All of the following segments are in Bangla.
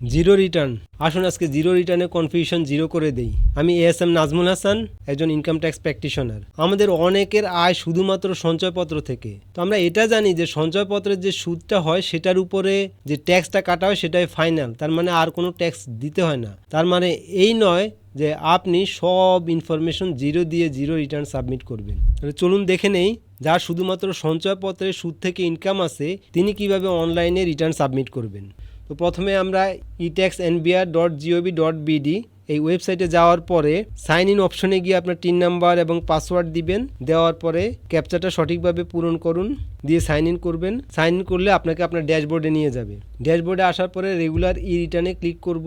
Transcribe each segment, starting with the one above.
জিরো রিটার্ন আসুন আজকে জিরো রিটার্নে কনফিউশন জিরো করে দেই। আমি এস এম নাজমুল হাসান, একজন ইনকাম ট্যাক্স প্র্যাকটিশনার আমাদের অনেকের আয় শুধুমাত্র সঞ্চয়পত্র থেকে। তো আমরা এটা জানি যে সঞ্চয়পত্রের যে সুদটা হয়, সেটার উপরে যে ট্যাক্সটা কাটা হয়, সেটাই ফাইনাল তার মানে আর কোনো ট্যাক্স দিতে হয় না। তার মানে এই নয় যে আপনি সব ইনফরমেশন জিরো দিয়ে জিরো রিটার্ন সাবমিট করবেন। তাহলে চলুন দেখে নেই, যার শুধুমাত্র সঞ্চয়পত্রের সুদ থেকে ইনকাম আছে তিনি কীভাবে অনলাইনে রিটার্ন সাবমিট করবেন। তো প্রথমে আমরা etax NBR dot gov dot BD এই ওয়েবসাইটে যাওয়ার পরে সাইন ইন অপশনে গিয়ে আপনার টিন নাম্বার এবং পাসওয়ার্ড দিবেন। দেওয়ার পরে ক্যাপচারটা সঠিকভাবে পূরণ করুন, দিয়ে সাইন ইন করবেন। সাইন ইন করলে আপনাকে আপনার ড্যাশবোর্ডে নিয়ে যাবে। ড্যাশবোর্ডে আসার পরে রেগুলার ই রিটার্নে ক্লিক করব।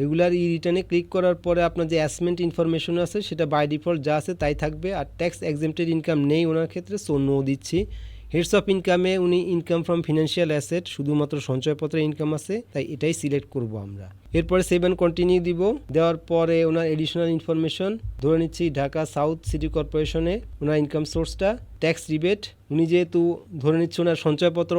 রেগুলার ই রিটার্নে ক্লিক করার পরে আপনার যে অ্যাসমেন্ট ইনফরমেশন আছে, সেটা বাই ডিফল্ট যা আছে তাই থাকবে। আর ট্যাক্স এক্সেমটেড ইনকাম নেই ওনার ক্ষেত্রে সো নো দিচ্ছি। হেডস অফ ইনকামে উনি ইনকাম ফ্রম ফিনান্সিয়াল অ্যাসেট শুধুমাত্র সঞ্চয়পত্রে ইনকাম আছে, তাই এটাই সিলেক্ট করব আমরা। এরপরে সেভ অ্যান্ড কন্টিনিউ দিব। দেওয়ার পরে ওনার এডিশনাল ইনফরমেশন ধরে নিচ্ছি ঢাকা সাউথ সিটি কর্পোরেশনে ওনার ইনকাম সোর্সটা ট্যাক্স রিবেট উনি যেহেতু ধরে নিচ্ছে ওনার সঞ্চয়পত্র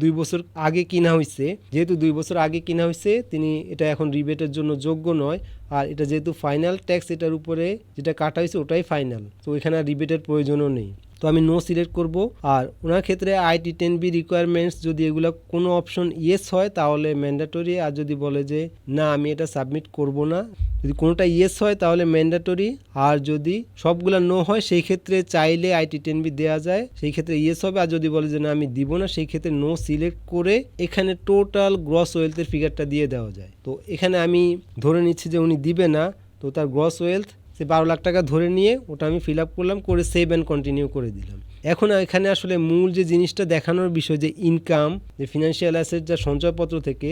দুই বছর আগে কিনা হয়েছে যেহেতু দুই বছর আগে কিনা হয়েছে তিনি এটা এখন রিবেটের জন্য যোগ্য নয়। আর এটা যেহেতু ফাইনাল ট্যাক্স এটার উপরে যেটা কাটা হয়েছে ওটাই ফাইনাল তো এখানে আর রিবেটের প্রয়োজনও নেই। তো আমি নো সিলেক্ট করব। আর ওনার ক্ষেত্রে আইটি টেন বি রিকোয়ারমেন্টস যদি এগুলো কোনো অপশন ইয়েস হয়, তাহলে ম্যান্ডাটরি আর যদি বলে যে, না, আমি এটা সাবমিট করব না। যদি কোনোটা ইয়েস হয়, তাহলে ম্যান্ডাটরি আর যদি সবগুলো নো হয়, সেই ক্ষেত্রে চাইলে আইটি টেন বি দেওয়া যায়। সেই ক্ষেত্রে ইয়েস হবে। আর যদি বলে যে, না, আমি দিব না, সেই ক্ষেত্রে নো সিলেক্ট করে এখানে টোটাল গ্রস ওয়েলথের ফিগারটা দিয়ে দেওয়া যায়। তো এখানে আমি ধরে নিচ্ছি যে উনি দিবে না। তো তার গ্রস ওয়েলথ সে বারো লাখ টাকা ধরে নিয়ে ওটা আমি ফিল আপ করলাম, করে সেভ অ্যান্ড কন্টিনিউ করে দিলাম। এখন এখানে আসলে মূল যে জিনিসটা দেখানোর বিষয় যে ইনকাম যে ফিনান্সিয়াল অ্যাসেট যা সঞ্চয়পত্র থেকে,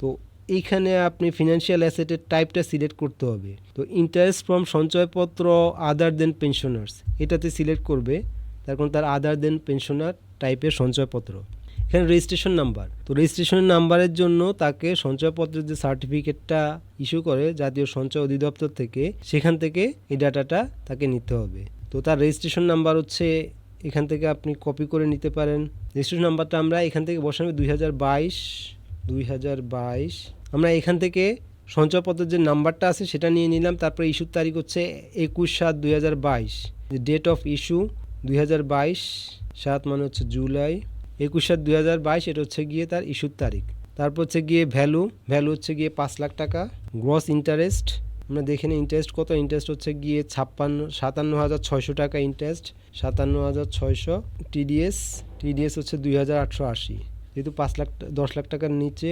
তো এইখানে আপনি ফিনান্সিয়াল অ্যাসেটের টাইপটা সিলেক্ট করতে হবে। তো ইন্টারেস্ট ফ্রম সঞ্চয়পত্র আদার দেন পেনশনার্স এটাতে সিলেক্ট করবে, তার কারণ তার আদার দেন পেনশনার টাইপের সঞ্চয়পত্র। এখানে রেজিস্ট্রেশন নাম্বার তো রেজিস্ট্রেশন নাম্বারের জন্য তাকে সঞ্চয়পত্রের যে সার্টিফিকেটটা ইস্যু করে জাতীয় সঞ্চয় অধিদপ্তর থেকে, সেখান থেকে এই ডাটাটা তাকে নিতে হবে। তো তার রেজিস্ট্রেশন নাম্বার হচ্ছে, এখান থেকে আপনি কপি করে নিতে পারেন। রেজিস্ট্রেশন নাম্বারটা আমরা এখান থেকে বসানো দুই হাজার বাইশ, দুই হাজার বাইশ। আমরা এখান থেকে সঞ্চয়পত্রের যে নাম্বারটা আছে সেটা নিয়ে নিলাম। তারপরে ইস্যুর তারিখ হচ্ছে একুশ সাত দুই হাজার বাইশ। ডেট অফ ইস্যু দুই হাজার বাইশ, সাত মানে হচ্ছে জুলাই। একুশ সাত দুই হাজার বাইশ, এটা হচ্ছে গিয়ে তার ইস্যুর তারিখ। তারপর হচ্ছে গিয়ে ভ্যালু ভ্যালু হচ্ছে গিয়ে পাঁচ লাখ টাকা। গ্রস ইন্টারেস্ট, আমরা দেখে নিই ইন্টারেস্ট কত? ইন্টারেস্ট হচ্ছে গিয়ে ছাপ্পান্ন, সাতান্ন হাজার ছয়শো টাকা ইন্টারেস্ট, সাতান্ন হাজার ছয়শো টিডিএস টিডিএস হচ্ছে দুই হাজার আটশো আশি। যেহেতু পাঁচ লাখ, দশ লাখ টাকার নিচে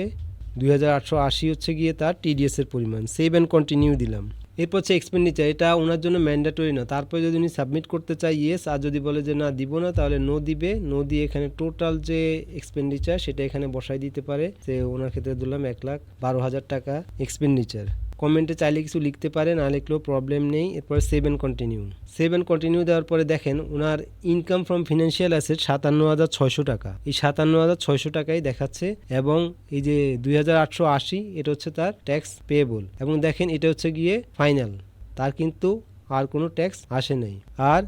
দুই হাজার আটশো আশি হচ্ছে গিয়ে তার টিডিএসের পরিমাণ। সেভ অ্যান্ড কন্টিনিউ দিলাম। এরপর হচ্ছে এক্সপেন্ডিচার এটা ওনার জন্য ম্যান্ডেটরি না। তারপরে যদি উনি সাবমিট করতে চায় ইয়েস আর যদি বলে যে না দিব না, তাহলে নো দিবে। নো দিয়ে এখানে টোটাল যে এক্সপেন্ডিচার সেটা এখানে বসাই দিতে পারে যে ওনার ক্ষেত্রে দিলাম এক লাখ বারো হাজার টাকা এক্সপেন্ডিচার কমেন্টে চাইলে কিছু লিখতে পারে, না লিখলেও প্রবলেম নেই। এরপর save and continue save and continue দেওয়ার পরে দেখেন owner income from financial asset সাতান্ন হাজার ছয়শো টাকা। এই সাতান্ন হাজার ছয়শো টাকাই দেখাচ্ছে এবং এই যে দুই হাজার আটশো আশি, এটা হচ্ছে তার ট্যাক্স পেয়েবল এবং দেখেন, এটা হচ্ছে গিয়ে ফাইনাল তার কিন্তু আর কোনো ট্যাক্স আসে নাই। আর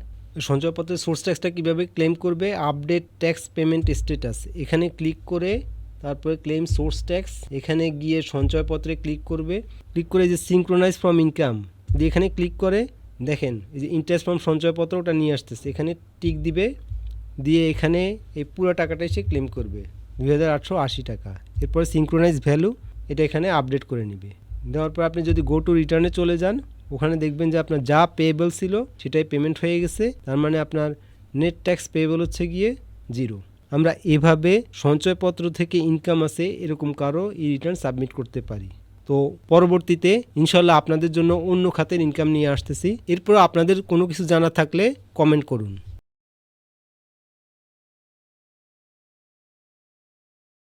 সঞ্চয়পত্রের সোর্স ট্যাক্সটা কীভাবে ক্লেম করবে? আপডেট ট্যাক্স পেমেন্ট স্ট্যাটাস এখানে ক্লিক করে তারপরে ক্লেম সোর্স ট্যাক্স এখানে গিয়ে সঞ্চয়পত্রে ক্লিক করবে। ক্লিক করে যে সিঙ্ক্রোনাইজ ফ্রম ইনকাম যদি এখানে ক্লিক করে, দেখেন, এই যে ইন্টারেস্ট ফ্রম সঞ্চয়পত্র ওটা নিয়ে আসতেছে। এখানে টিক দিবে, দিয়ে এখানে এই পুরো টাকাটাই সে ক্লেম করবে। দুই হাজার আটশো আশি টাকা। এরপরে সিঙ্ক্রোনাইজ ভ্যালু এটা এখানে আপডেট করে নেবে। দেওয়ার পর আপনি যদি গো টু রিটার্নে চলে যান, ওখানে দেখবেন যে আপনার যা পেয়েবল ছিল, সেটাই পেমেন্ট হয়ে গেছে। তার মানে আপনার নেট ট্যাক্স পেয়েবল হচ্ছে গিয়ে জিরো আমরা এভাবে সঞ্চয়পত্র থেকে ইনকাম আছে এরকম কারও ই রিটার্ন সাবমিট করতে পারি। তো পরবর্তীতে ইনশাল্লাহ আপনাদের জন্য অন্য খাতের ইনকাম নিয়ে আসতেছি। এরপর আপনাদের কোনো কিছু জানা থাকলে কমেন্ট করুন।